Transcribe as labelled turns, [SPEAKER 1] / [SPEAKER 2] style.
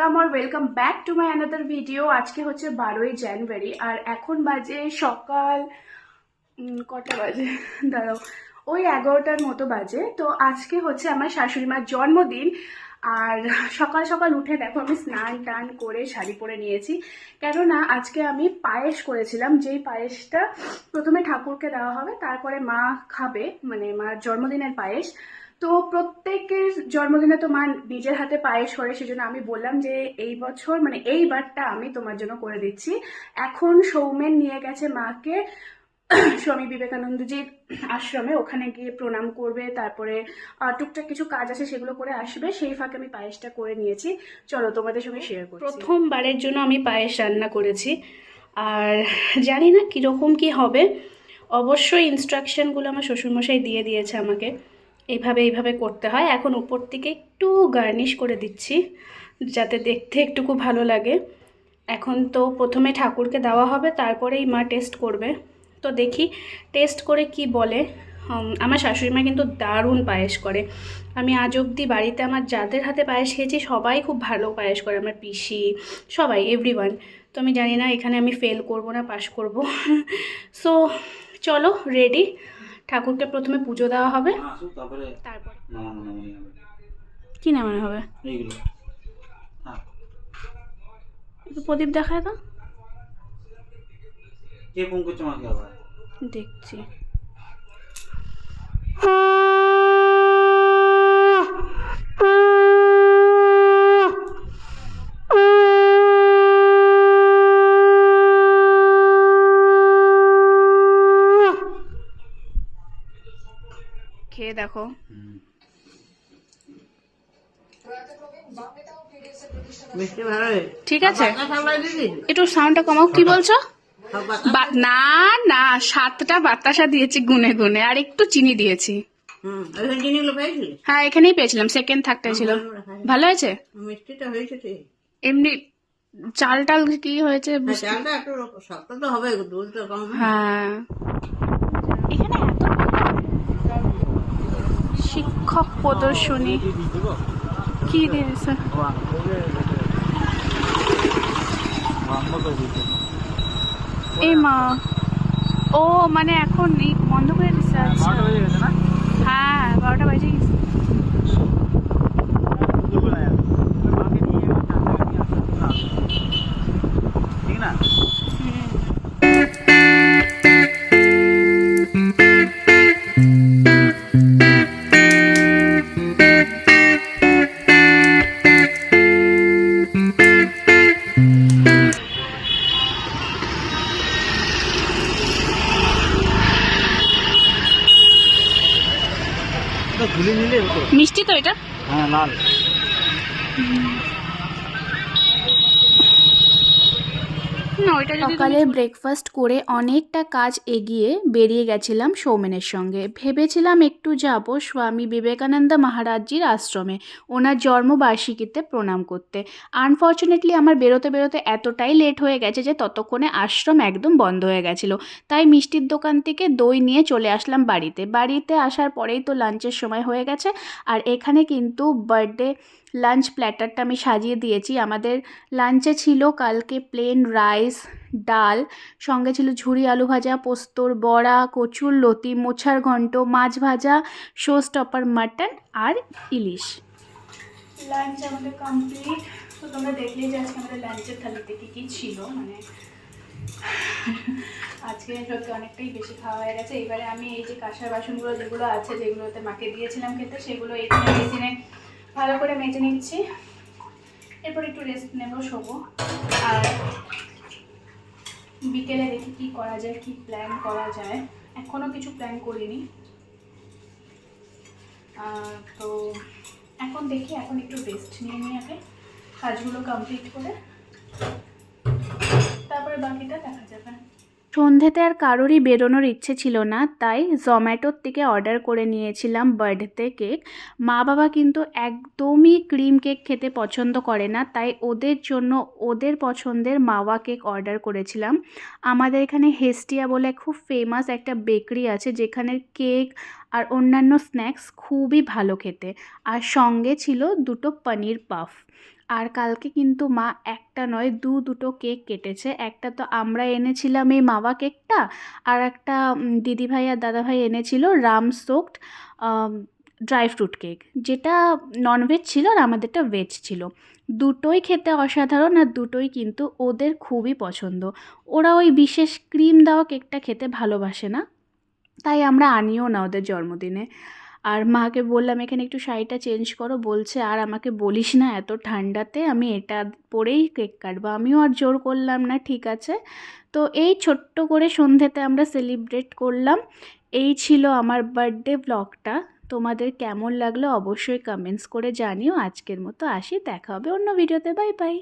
[SPEAKER 1] Welcome R welcome back to my another video আজকে হচ্ছে বারোই জানুয়ারি, আর এখন বাজে সকাল কটা বাজে? দাঁড়াও, ওই এগারোটার মতো বাজে। তো আজকে হচ্ছে আমার শাশুড়ি মার জন্মদিন, আর সকাল সকাল উঠে দেখো আমি স্নান টান করে শাড়ি পরে নিয়েছি। কেননা আজকে আমি পায়েস করেছিলাম, যেই পায়েসটা প্রথমে ঠাকুরকে দেওয়া হবে, তারপরে মা খাবে মানে মার জন্মদিনের পায়েস। তো প্রত্যেকের জন্মদিনে তো মা নিজের হাতে পায়েস করে সেজন্য আমি বললাম যে এই বছর মানে এইবারটা আমি তোমার জন্য করে দিচ্ছি। এখন সৌমেন নিয়ে গেছে মাকে, স্বামী বিবেকানন্দজির আশ্রমে। ওখানে গিয়ে প্রণাম করবে, তারপরে টুকটাক কিছু কাজ আছে সেগুলো করে আসবে। সেই ফাঁকে আমি পায়েসটা করে নিয়েছি। চলো তোমাদের সঙ্গে শেয়ার করি প্রথমবারের জন্য আমি পায়েস রান্না করেছি। আর জানি না কীরকম কি হবে। অবশ্যই ইনস্ট্রাকশনগুলো আমার শ্বশুরমশাই দিয়ে দিয়েছে আমাকে। এইভাবে এইভাবে করতে হয়। এখন উপর থেকে একটু গার্নিশ করে দিচ্ছি, যাতে দেখতে একটুকু ভালো লাগে। এখন তো প্রথমে ঠাকুরকে দেওয়া হবে, তারপরেই মা টেস্ট করবে। তো দেখি টেস্ট করে কি বলে। আমার শাশুড়ি মা কিন্তু দারুণ পায়েস করে। আমি আজ অবধি বাড়িতে আমার যাদের হাতে পায়েস খেয়েছি, সবাই খুব ভালো পায়েস করে। আমার পিসি, সবাই এভরিওয়ান তো আমি জানি না, এখানে আমি ফেল করব না পাস করব। সো চলো রেডি ঠাকুরকে প্রথমে পুজো দেওয়া হবে।
[SPEAKER 2] আসুক তারপরে
[SPEAKER 1] কি নামানো হবে?
[SPEAKER 2] হ্যাঁ।
[SPEAKER 1] একটু প্রদীপ দেখায় তো।
[SPEAKER 2] কে
[SPEAKER 1] দেখছি। খেয়ে দেখো। ঠিক আছে। একটু সাউন্ডটা কমাও কি বলছো? না না সাতটা বাতাসা দিয়েছি গুনে গুনে আর একটু চিনি দিয়েছি। হ্যাঁ এখানেই পেয়েছিলাম সেকেন্ড থার্ডটাই ছিল। ভালো হয়েছে? এমনি চাল টাল কি হয়েছে
[SPEAKER 3] হ্যাঁ
[SPEAKER 1] বুঝতে-
[SPEAKER 3] চালটা একটু শক্ত তো হবে দুধ তো কম
[SPEAKER 1] হ্যাঁ এখানে এত শিক্ষক প্রদর্শনী। কি দিয়েছে? এই মা। ও মানে এখন বন্ধ করে দিচ্ছে হ্যাঁ বারোটা বাজে গেছে। মিষ্টি তো এটা?
[SPEAKER 2] হ্যাঁ লাল।
[SPEAKER 1] সকালে ব্রেকফাস্ট করে অনেকটা কাজ এগিয়ে বেরিয়ে গেছিলাম সৌমেনের সঙ্গে। ভেবেছিলাম একটু যাব স্বামী বিবেকানন্দ মহারাজজির আশ্রমে, ওনার জন্মবার্ষিকীতে প্রণাম করতে। আনফর্চুনেটলি আমার বেরোতে বেরোতে এতটাই লেট হয়ে গেছে যে ততক্ষণে আশ্রম একদম বন্ধ হয়ে গেছিল। তাই মিষ্টির দোকান থেকে দই নিয়ে চলে আসলাম বাড়িতে। বাড়িতে আসার পরেই তো লাঞ্চের সময় হয়ে গেছে, আর এখানে কিন্তু বার্থডে লাঞ্চ প্ল্যাটারটা আমি সাজিয়ে দিয়েছি। আমাদের লাঞ্চে ছিল কালকে প্লেন রাইস ডাল, সঙ্গে ছিল ঝুরি আলু ভাজা, পোস্তর বড়া, কচুর লতি, মোছার ঘন্ট, মাছ ভাজা শো স্টপার মাটন আর ইলিশ। লাঞ্চ আমাদের কমপ্লিট তো তোমরা দেখলেই যে আজকে আমাদের লাঞ্চের থালিতে কী কী ছিল মানে আজকে সত্যি অনেকটাই বেশি খাওয়া হয়ে গেছে। এবারে আমি এই যে কাঁসার বাসনগুলো যেগুলো আছে, যেগুলোতে মাকে দিয়েছিলাম খেতে, সেগুলো এখানে মেশিনে ভালো করে মেজে নিচ্ছি। এরপর একটু রেস্ট নেব, শোবো। আর বিকেলে দেখি কি করা যায়, কি প্ল্যান করা যায়। এখনও কিছু প্ল্যান করিনি। তো এখন দেখি, এখন একটু রেস্ট নিয়ে নিয়ে আগে, কাজগুলো কমপ্লিট করে। তারপরে বাকিটা দেখা যাবে সন্ধ্যেতে আর কারোরই বেরোনোর ইচ্ছে ছিল না, তাই জোম্যাটোর থেকে অর্ডার করে নিয়েছিলাম বার্থডে কেক। মা বাবা কিন্তু একদমই ক্রিম কেক খেতে পছন্দ করে না, তাই ওদের জন্য ওদের পছন্দের মাওয়া কেক অর্ডার করেছিলাম। আমাদের এখানে হেস্টিয়া বলে খুব ফেমাস একটা বেকারি আছে, যেখানের কেক আর অন্যান্য স্ন্যাক্স খুবই ভালো খেতে। আর সঙ্গে ছিল দুটো পনির পাফ।
[SPEAKER 4] আর কালকে কিন্তু মা একটা নয়, দু দুটো কেক কেটেছে। একটা তো আমরা এনেছিলাম এই মাওয়া কেকটা, আর একটা দিদিভাই আর দাদাভাই এনেছিল rum soaked dry fruit cake. যেটা ননভেজ ছিল আর আমাদেরটা ভেজ ছিল। দুটোই খেতে অসাধারণ আর দুটোই কিন্তু ওদের খুবই পছন্দ। ওরা ওই বিশেষ ক্রিম দেওয়া কেকটা খেতে ভালোবাসে না? তাই আমরা আনিও না ওদের জন্মদিনে। আর মাকে বললাম, এখানে একটু শাড়িটা চেঞ্জ করো। বলছে, আর আমাকে বলিস না, এত ঠান্ডাতে আমি এটা পরেই কেক কাটবো। আমিও আর জোর করলাম না, ঠিক আছে। তো এই ছোট্ট করে সন্ধ্যেতে আমরা সেলিব্রেট করলাম। এই ছিল আমার বার্থডে ব্লগটা। তোমাদের কেমন লাগল অবশ্যই কমেন্টস করে জানিও। আজকের মতো আসি, দেখা হবে অন্য ভিডিওতে। Bye bye.